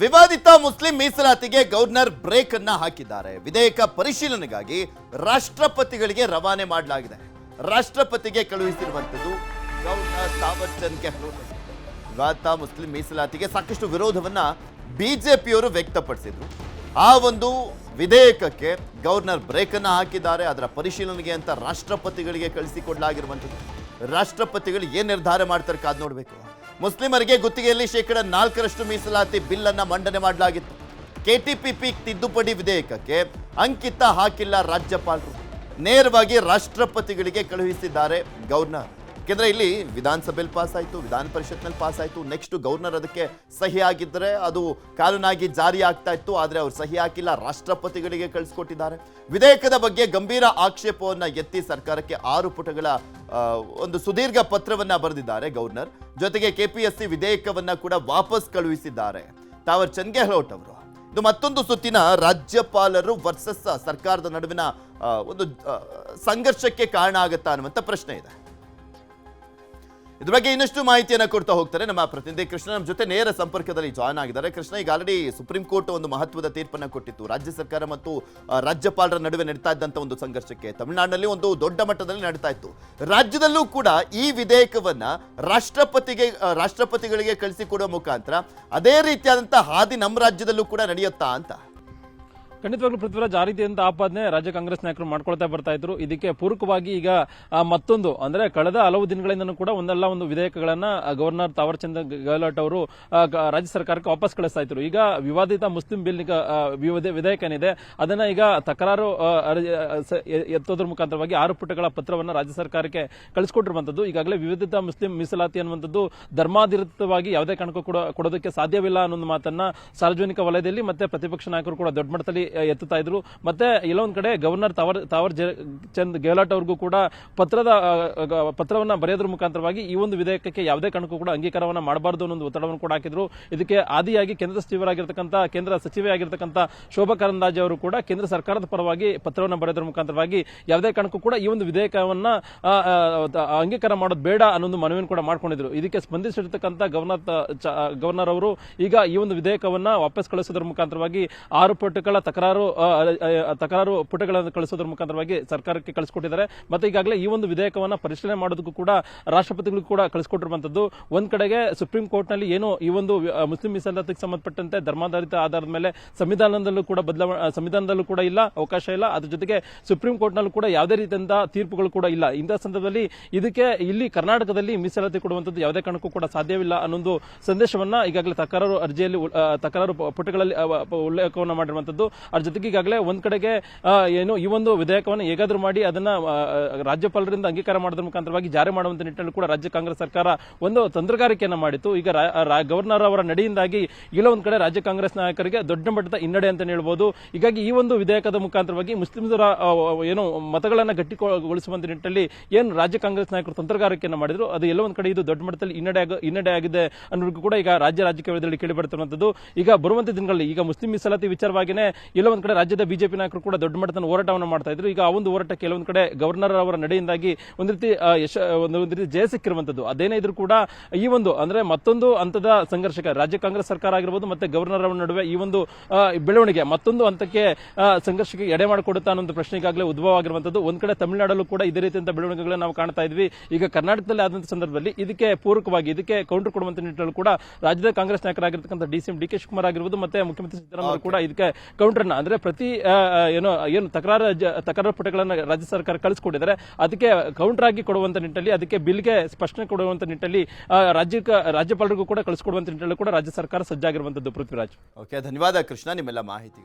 ವಿವಾದಿತ ಮುಸ್ಲಿಂ ಮೀಸಲಾತಿಗೆ governor break ಅನ್ನ ಹಾಕಿದ್ದಾರೆ. ವಿಧೇಯಕ ಪರಿಶೀಲನೆಗಾಗಿ ರಾಷ್ಟ್ರಪತಿಗಳಿಗೆ ರವಾನೆ ಮಾಡಲಾಗಿದೆ. ರಾಷ್ಟ್ರಪತಿಗೆ ಕಳುಹಿಸಿರುವಂತದ್ದು ಗವರ್ನರ್ ತಾವರ್ ಚಂದ್ ಗೆಹ್ಲೋಟ್ ವಿವಾದಿತ ಮುಸ್ಲಿಂ ಮೀಸಲಾತಿಗೆ ಸಾಕಷ್ಟು ವಿರೋಧವನ್ನ ಬಿಜೆಪಿಯವರು ವ್ಯಕ್ತಪಡಿಸಿದ್ರು. ಆ ಒಂದು ವಿಧೇಯಕಕ್ಕೆ ಗವರ್ನರ್ ಬ್ರೇಕ್ ಅನ್ನ ಹಾಕಿದ್ದಾರೆ. ಅದರ ಪರಿಶೀಲನೆಗೆ ಅಂತ ರಾಷ್ಟ್ರಪತಿಗಳಿಗೆ ಕಳಿಸಿಕೊಡ್ಲಾಗಿರುವಂಥದ್ದು. ರಾಷ್ಟ್ರಪತಿಗಳು ಏನು ನಿರ್ಧಾರ ಮಾಡ್ತಾರೆ ಕಾದ್ ನೋಡಬೇಕು. ಮುಸ್ಲಿಮರಿಗೆ ಗುತ್ತಿಗೆಯಲ್ಲಿ ಶೇಕಡ ನಾಲ್ಕರಷ್ಟು ಮೀಸಲಾತಿ ಬಿಲ್ ಅನ್ನ ಮಂಡನೆ ಮಾಡಲಾಗಿತ್ತು. ಕೆಟಿಪಿಪಿ ತಿದ್ದುಪಡಿ ವಿಧೇಯಕಕ್ಕೆ ಅಂಕಿತ ಹಾಕಿಲ್ಲ ರಾಜ್ಯಪಾಲರು. ನೇರವಾಗಿ ರಾಷ್ಟ್ರಪತಿಗಳಿಗೆ ಕಳುಹಿಸಿದ್ದಾರೆ ಗವರ್ನರ್ ಯಾಕೆಂದ್ರೆ ಇಲ್ಲಿ ವಿಧಾನಸಭೆಯಲ್ಲಿ ಪಾಸ್ ಆಯಿತು ವಿಧಾನ ಪರಿಷತ್ನಲ್ಲಿ ಪಾಸ್ ಆಯಿತು ನೆಕ್ಸ್ಟ್ ಗವರ್ನರ್ ಅದಕ್ಕೆ ಸಹಿ ಆಗಿದ್ದರೆ ಅದು ಕಾನೂನಾಗಿ ಜಾರಿ ಆಗ್ತಾ ಇತ್ತು, ಆದರೆ ಅವರು ಸಹಿ ಹಾಕಿಲ್ಲ. ರಾಷ್ಟ್ರಪತಿಗಳಿಗೆ ಕಳಿಸ್ಕೊಟ್ಟಿದ್ದಾರೆ. ವಿಧೇಯಕದ ಬಗ್ಗೆ ಗಂಭೀರ ಆಕ್ಷೇಪವನ್ನು ಎತ್ತಿ ಸರ್ಕಾರಕ್ಕೆ ಆರು ಪುಟಗಳ ಒಂದು ಸುದೀರ್ಘ ಪತ್ರವನ್ನ ಬರೆದಿದ್ದಾರೆ ಗವರ್ನರ್ ಜೊತೆಗೆ ಕೆಪಿಎಸ್ಸಿ ವಿಧೇಯಕವನ್ನು ಕೂಡ ವಾಪಸ್ ಕಳುಹಿಸಿದ್ದಾರೆ. ತಾವರ್ ಚಂದ್ ಗೆಹ್ಲೋಟ್ ಅವರು. ಇದು ಮತ್ತೊಂದು ಸುತ್ತಿನ ರಾಜ್ಯಪಾಲರು ವರ್ಸಸ್ ಸರ್ಕಾರದ ನಡುವಿನ ಒಂದು ಸಂಘರ್ಷಕ್ಕೆ ಕಾರಣ ಆಗುತ್ತಾ ಅನ್ನುವಂಥ ಪ್ರಶ್ನೆ ಇದೆ. ಇದ್ರ ಬಗ್ಗೆ ಇನ್ನಷ್ಟು ಮಾಹಿತಿಯನ್ನು ಕೊಡ್ತಾ ಹೋಗ್ತಾರೆ ನಮ್ಮ ಪ್ರತಿನಿಧಿ ಕೃಷ್ಣ. ನಮ್ಮ ಜೊತೆ ನೇರ ಸಂಪರ್ಕದಲ್ಲಿ ಜಾಯ್ನ್ ಆಗಿದ್ದಾರೆ. ಕೃಷ್ಣ, ಈಗ ಆಲ್ರೆಡಿ ಸುಪ್ರೀಂ ಕೋರ್ಟ್ ಒಂದು ಮಹತ್ವದ ತೀರ್ಪನ್ನ ಕೊಟ್ಟಿತ್ತು. ರಾಜ್ಯ ಸರ್ಕಾರ ಮತ್ತು ರಾಜ್ಯಪಾಲರ ನಡುವೆ ನಡೀತಾ ಇದ್ದಂತ ಒಂದು ಸಂಘರ್ಷಕ್ಕೆ ತಮಿಳುನಾಡಿನಲ್ಲಿ ಒಂದು ದೊಡ್ಡ ಮಟ್ಟದಲ್ಲಿ ನಡೀತಾ ಇತ್ತು. ರಾಜ್ಯದಲ್ಲೂ ಕೂಡ ಈ ವಿಧೇಯಕವನ್ನ ರಾಷ್ಟ್ರಪತಿಗೆ ರಾಷ್ಟ್ರಪತಿಗಳಿಗೆ ಕಳಿಸಿಕೊಡುವ ಮುಖಾಂತರ ಅದೇ ರೀತಿಯಾದಂತಹ ಹಾದಿ ನಮ್ಮ ರಾಜ್ಯದಲ್ಲೂ ಕೂಡ ನಡೆಯುತ್ತಾ ಅಂತ. ಖಂಡಿತವಾಗ್ಲೂ ಪೃಥ್ವಿರಾಜ್, ಆ ರೀತಿಯಂತ ಆಪಾದನೆ ರಾಜ್ಯ ಕಾಂಗ್ರೆಸ್ ನಾಯಕರು ಮಾಡ್ಕೊಳ್ತಾ ಬರ್ತಾ ಇದ್ರು. ಇದಕ್ಕೆ ಪೂರಕವಾಗಿ ಈಗ ಮತ್ತೊಂದು, ಅಂದ್ರೆ ಕಳೆದ ಹಲವು ದಿನಗಳಿಂದನೂ ಕೂಡ ಒಂದಲ್ಲ ಒಂದು ವಿಧೇಯಕಗಳನ್ನ ಗವರ್ನರ್ ತಾವರ್ಚಂದ್ ಗೆಹ್ಲೋಟ್ ಅವರು ರಾಜ್ಯ ಸರ್ಕಾರಕ್ಕೆ ವಾಪಸ್ ಕಳಿಸ್ತಾ ಇದ್ರು. ಈಗ ವಿವಾದಿತ ಮುಸ್ಲಿಂ ಬಿಲ್ ವಿಧೇಯಕ ಏನಿದೆ, ಅದನ್ನ ಈಗ ತಕರಾರು ಎತ್ತೋದ್ರ ಮುಖಾಂತರವಾಗಿ ಆರು ಪುಟಗಳ ಪತ್ರವನ್ನ ರಾಜ್ಯ ಸರ್ಕಾರಕ್ಕೆ ಕಳಿಸ್ಕೊಟ್ಟಿರುವಂತದ್ದು ಈಗಾಗಲೇ ವಿವಾದಿತ ಮುಸ್ಲಿಂ ಮೀಸಲಾತಿ ಅನ್ನುವಂಥದ್ದು ಧರ್ಮಾಧಿರಿತವಾಗಿ ಯಾವುದೇ ಕಾರಣಕ್ಕೂ ಕೂಡ ಕೊಡೋದಕ್ಕೆ ಸಾಧ್ಯವಿಲ್ಲ ಅನ್ನೋ ಮಾತನ್ನ ಸಾರ್ವಜನಿಕ ವಲಯದಲ್ಲಿ ಮತ್ತೆ ಪ್ರತಿಪಕ್ಷ ನಾಯಕರು ಕೂಡ ದೊಡ್ಡ ಮಟ್ಟದಲ್ಲಿ ಎತ್ತುತ್ತಾ ಇದ್ರು. ಮತ್ತೆ ಎಲ್ಲೊಂದ್ ಕಡೆ ಗವರ್ನರ್ ತಾವರ್ ತಾವರ್ ಚಂದ್ ಗೆಹ್ಲೋಟ್ ಅವ್ರಿಗೂ ಕೂಡ ಪತ್ರದ ಪತ್ರವನ್ನ ಬರೆಯೋದ್ರ ಮುಖಾಂತರವಾಗಿ ಈ ಒಂದು ವಿಧೇಯಕಕ್ಕೆ ಯಾವುದೇ ಕಾರಣಕ್ಕೂ ಕೂಡ ಅಂಗೀಕಾರವನ್ನ ಮಾಡಬಾರದು ಅನ್ನೋ ಒಂದು ಒತ್ತಡವನ್ನು ಕೂಡ ಹಾಕಿದ್ರು. ಇದಕ್ಕೆ ಆದಿಯಾಗಿ ಕೇಂದ್ರ ಸಚಿವರಾಗಿರ್ತಕ್ಕಂಥ, ಕೇಂದ್ರ ಸಚಿವೆ ಆಗಿರ್ತಕ್ಕಂಥ ಶೋಭಾ ಕರಂದಾಜೆ ಅವರು ಕೂಡ ಕೇಂದ್ರ ಸರ್ಕಾರದ ಪರವಾಗಿ ಪತ್ರವನ್ನು ಬರೆಯೋದ್ರ ಮುಖಾಂತರವಾಗಿ ಯಾವುದೇ ಕಾರಣಕ್ಕೂ ಕೂಡ ಈ ಒಂದು ವಿಧೇಯಕವನ್ನ ಅಂಗೀಕಾರ ಮಾಡೋದು ಬೇಡ ಅನ್ನೊಂದು ಮನವಿಯನ್ನು ಕೂಡ ಮಾಡ್ಕೊಂಡಿದ್ರು. ಇದಕ್ಕೆ ಸ್ಪಂದಿಸಿರ್ತಕ್ಕಂಥ ಗವರ್ನರ್ ಗವರ್ನರ್ ಅವರು ಈಗ ಈ ಒಂದು ವಿಧೇಯಕವನ್ನ ವಾಪಸ್ ಕಳಿಸೋದ್ರ ಮುಖಾಂತರವಾಗಿ ಆರು ಪುಟಗಳ ತಕರಾರು ಆ, ತಕರಾರು ಪುಟಗಳನ್ನು ಕಳಿಸೋದ್ರ ಮುಖಾಂತರವಾಗಿ ಸರ್ಕಾರಕ್ಕೆ ಕಳಿಸ್ಕೊಟ್ಟಿದ್ದಾರೆ. ಮತ್ತೆ ಈಗಾಗಲೇ ಈ ಒಂದು ವಿಧೇಯಕವನ್ನು ಪರಿಶೀಲನೆ ಮಾಡೋದಕ್ಕೂ ಕೂಡ ರಾಷ್ಟ್ರಪತಿಗಳು ಕೂಡ ಕಳಿಸ್ಕೊಟ್ಟಿರುವಂತದ್ದು ಒಂದ್ ಕಡೆಗೆ ಸುಪ್ರೀಂ ಕೋರ್ಟ್ನಲ್ಲಿ ಏನು ಈ ಒಂದು ಮುಸ್ಲಿಂ ಮೀಸಲಾತಿಗೆ ಸಂಬಂಧಪಟ್ಟಂತೆ ಧರ್ಮಾಧಾರಿತ ಆಧಾರದ ಮೇಲೆ ಸಂವಿಧಾನದಲ್ಲೂ ಕೂಡ ಬದಲಾವಣೆ ಸಂವಿಧಾನದಲ್ಲೂ ಕೂಡ ಇಲ್ಲ ಅವಕಾಶ ಇಲ್ಲ. ಅದ್ರ ಜೊತೆಗೆ ಸುಪ್ರೀಂ ಕೋರ್ಟ್ನಲ್ಲೂ ಕೂಡ ಯಾವುದೇ ರೀತಿಯಿಂದ ತೀರ್ಪುಗಳು ಕೂಡ ಇಲ್ಲ. ಇಂಥ ಸಂದರ್ಭದಲ್ಲಿ ಇದಕ್ಕೆ ಇಲ್ಲಿ ಕರ್ನಾಟಕದಲ್ಲಿ ಮೀಸಲಾತಿ ಕೊಡುವಂಥದ್ದು ಯಾವುದೇ ಕಾರಣಕ್ಕೂ ಕೂಡ ಸಾಧ್ಯವಿಲ್ಲ ಅನ್ನೊಂದು ಸಂದೇಶವನ್ನ ಈಗಾಗಲೇ ತಕರಾರು ಅರ್ಜಿಯಲ್ಲಿ ತಕರಾರು ಪುಟಗಳಲ್ಲಿ ಉಲ್ಲೇಖವನ್ನು ಮಾಡಿರುವಂತದ್ದು ಅದ್ರ ಜೊತೆಗೆ ಈಗಾಗಲೇ ಒಂದ್ ಕಡೆಗೆ ಏನು, ಈ ಒಂದು ವಿಧೇಯಕವನ್ನು ಹೇಗಾದ್ರೂ ಮಾಡಿ ಅದನ್ನ ರಾಜ್ಯಪಾಲರಿಂದ ಅಂಗೀಕಾರ ಮಾಡೋದ್ರ ಮುಖಾಂತರವಾಗಿ ಜಾರಿ ಮಾಡುವಂತ ನಿಟ್ಟಿನಲ್ಲಿ ಕೂಡ ರಾಜ್ಯ ಕಾಂಗ್ರೆಸ್ ಸರ್ಕಾರ ಒಂದು ತಂತ್ರಗಾರಿಕೆಯನ್ನ ಮಾಡಿತ್ತು. ಈಗ ಗವರ್ನರ್ ಅವರ ನಡೆಯಿಂದಾಗಿ ಇಲ್ಲ ಒಂದ್ ಕಡೆ ರಾಜ್ಯ ಕಾಂಗ್ರೆಸ್ ನಾಯಕರಿಗೆ ದೊಡ್ಡ ಮಟ್ಟದ ಹಿನ್ನಡೆ ಅಂತ ಹೇಳ್ಬೋದು. ಹೀಗಾಗಿ ಈ ಒಂದು ವಿಧೇಯಕದ ಮುಖಾಂತರವಾಗಿ ಮುಸ್ಲಿಮರ ಏನು, ಮತಗಳನ್ನ ಗಟ್ಟಿಗೊಳಿಸುವಂತ ನಿಟ್ಟಿನಲ್ಲಿ ಏನು ರಾಜ್ಯ ಕಾಂಗ್ರೆಸ್ ನಾಯಕರು ತಂತ್ರಗಾರಿಕೆಯನ್ನ ಮಾಡಿದ್ರು, ಅದು ಎಲ್ಲ ಒಂದ್ ಕಡೆ ಇದು ದೊಡ್ಡ ಮಟ್ಟದಲ್ಲಿ ಹಿನ್ನಡೆ ಹಿನ್ನಡೆ ಆಗಿದೆ ಅನ್ನೋದಕ್ಕೂ ಕೂಡ ಈಗ ರಾಜ್ಯ ರಾಜಕೀಯ ವಲಯದಲ್ಲಿ ಕೇಳಿ ಬರ್ತಿರುವಂತದ್ದು ಈಗ ಬರುವಂತ ದಿನಗಳಲ್ಲಿ ಈಗ ಮುಸ್ಲಿಂ ಮೀಸಲಾತಿ ವಿಚಾರವಾಗಿನೇ ಒಂದ್ ಕಡೆ ರಾಜ್ಯದ ಬಿಜೆಪಿ ನಾಯಕರು ಕೂಡ ದೊಡ್ಡ ಮಟ್ಟದ ಹೋರಾಟವನ್ನು ಮಾಡ್ತಾ ಇದ್ರು. ಈಗ ಆ ಒಂದು ಹೋರಾಟ ಕೆಲವೊಂದು ಕಡೆ ಗವರ್ನರ್ ಅವರ ನಡೆಯಿಂದಾಗಿ ಒಂದು ರೀತಿ ಯಶ, ಒಂದು ರೀತಿ ಜಯ ಸಿಕ್ಕಿರುವಂತದ್ದು. ಅದೇನೇ ಇದ್ರೂ ಕೂಡ ಈ ಒಂದು, ಅಂದ್ರೆ ಮತ್ತೊಂದು ಹಂತದ ಸಂಘರ್ಷಕ್ಕೆ, ರಾಜ್ಯ ಕಾಂಗ್ರೆಸ್ ಸರ್ಕಾರ ಆಗಿರ್ಬೋದು ಮತ್ತೆ ಗವರ್ನರ್ ಅವರ ನಡುವೆ ಈ ಒಂದು ಬೆಳವಣಿಗೆ, ಮತ್ತೊಂದು ಹಂತಕ್ಕೆ ಸಂಘರ್ಷಕ್ಕೆ ಎಡೆ ಮಾಡಿಕೊಡುತ್ತಾ ಅನ್ನೋ ಪ್ರಶ್ನೆ ಈಗಾಗಲೇ ಉದ್ಭವ ಆಗಿರುವಂತದ್ದು ಒಂದ್ ಕಡೆ ತಮಿಳುನಾಡಲ್ಲೂ ಕೂಡ ಇದೇ ರೀತಿಯಂತ ಬೆಳವಣಿಗೆಗಳನ್ನ ನಾವು ಕಾಣ್ತಾ ಇದ್ವಿ. ಈಗ ಕರ್ನಾಟಕದಲ್ಲಿ ಆದಂತ ಸಂದರ್ಭದಲ್ಲಿ ಇದಕ್ಕೆ ಪೂರಕವಾಗಿ, ಇದಕ್ಕೆ ಕೌಂಟರ್ ಕೊಡುವಂತ ನಿಟ್ಟಿನಲ್ಲಿ ಕೂಡ ರಾಜ್ಯದ Congress ನಾಯಕರಾಗಿರ್ತಕ್ಕಂಥ D C M, D K Shivakumar ಆಗಿರ್ಬೋದು ಮತ್ತೆ ಮುಖ್ಯಮಂತ್ರಿ ಸಿದ್ದರಾಮಯ್ಯ ಕೂಡ ಇದಕ್ಕೆ ಕೌಂಟರ್ನ ಅಂದ್ರೆ ಪ್ರತಿ ಏನು ಏನು ತಕರಾರು ತಕರಾರು ಪುಟಗಳನ್ನ ರಾಜ್ಯ ಸರ್ಕಾರ ಕಳಿಸ್ಕೊಟ್ಟಿದ್ದಾರೆ ಅದಕ್ಕೆ ಕೌಂಟರ್ ಆಗಿ ಕೊಡುವಂತ ನಿಟ್ಟಲ್ಲಿ, ಅದಕ್ಕೆ ಬಿಲ್ಗೆ ಸ್ಪಷ್ಟನೆ ಕೊಡುವಂತ ನಿಟ್ಟಲ್ಲಿ ರಾಜ್ಯ ರಾಜ್ಯಪಾಲರಿಗೂ ಕೂಡ ಕಳಿಸ್ಕೊಡುವಂತ ನಿಟ್ಟಿನಲ್ಲಿ ಕೂಡ ರಾಜ್ಯ ಸರ್ಕಾರ ಸಜ್ಜಾಗಿರುವಂತದ್ದು ಪೃಥ್ವಿರಾಜ್. ಓಕೆ ಧನ್ಯವಾದ ಕೃಷ್ಣ, ನಿಮ್ಮೆಲ್ಲ ಮಾಹಿತಿ